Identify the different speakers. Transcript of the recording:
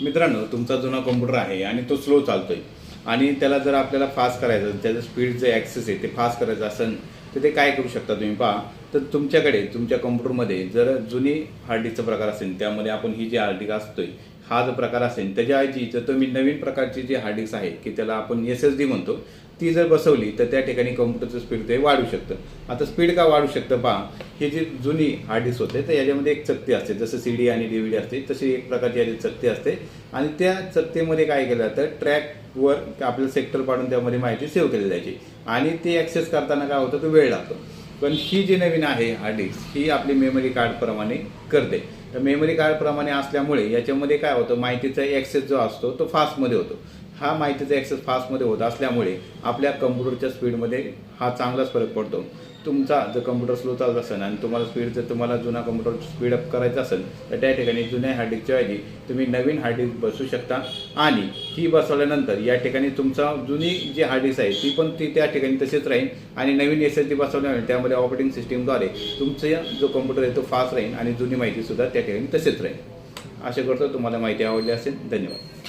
Speaker 1: मित्रांनो तुमचा जुना कॉम्प्युटर आहे आणि तो स्लो चालतोय. आणि त्याला जर आपल्याला फास्ट करायचं त्याचं स्पीड जे ॲक्सेस आहे ते फास्ट करायचं असेल तर ते काय करू शकता तुम्ही? पहा तर तुमच्याकडे तुमच्या कम्प्युटरमध्ये जर जुनी हार्ड डिस्कचा प्रकार असेल त्यामध्ये आपण ही जी हार्ड डिस्क असतोय हा जो प्रकार असेल त्याच्याऐवजी जर तुम्ही नवीन प्रकारची जी हार्ड डिस्क आहे की त्याला आपण एस एस डी म्हणतो ती जर बसवली तर त्या ठिकाणी कम्प्युटरचं स्पीड ते वाढू शकतं. आता स्पीड का वाढू शकतं? पहा ही जी जुनी हार्ड डिस्क होते तर याच्यामध्ये एक चकती असते जसं सी डी आणि डी व्ही डी असते तशी एक प्रकारची याची चकती असते. आणि त्या चकतीमध्ये काय केलं जातं? वर आपल्याला सेक्टर पाडून त्यामध्ये माहिती सेव्ह केली जायची. आणि ते ॲक्सेस करताना काय होतं तो वेळ लागतो. पण ही जी नवीन आहे हार्ड डिस्क ही आपली मेमरी कार्डप्रमाणे करते. तर मेमरी कार्डप्रमाणे असल्यामुळे याच्यामध्ये काय होतं माहितीचा ॲक्सेस जो असतो तो फास्टमध्ये होतो. हा माहितीचा ॲक्सेस फास्टमध्ये होत असल्यामुळे आपल्या कम्प्युटरच्या स्पीडमध्ये हा चांगलाच फरक पडतो. तुमचा जर कम्प्युटर स्लो चालत असेल आणि तुम्हाला स्पीड जर तुम्हाला जुना कम्प्युटर स्पीड अप करायचा असेल तर त्या ठिकाणी जुन्या हार्ड ऐवजी तुम्ही नवीन हार्ड बसू बसवू शकता. आणि ही बसवल्यानंतर या ठिकाणी तुमचा जुनी जी हार्ड आहे ती पण ती त्या ठिकाणी तशीच राहील. आणि नवीन एस एस डी बसवल्यामुळे त्यामध्ये ऑपरेटिंग सिस्टीमद्वारे तुमचा जो कम्प्युटर आहे तो फास्ट राहील आणि जुनी माहितीसुद्धा त्या ठिकाणी तसेच राहील. आशा करतो तुम्हाला माहिती आवडली असेल. धन्यवाद.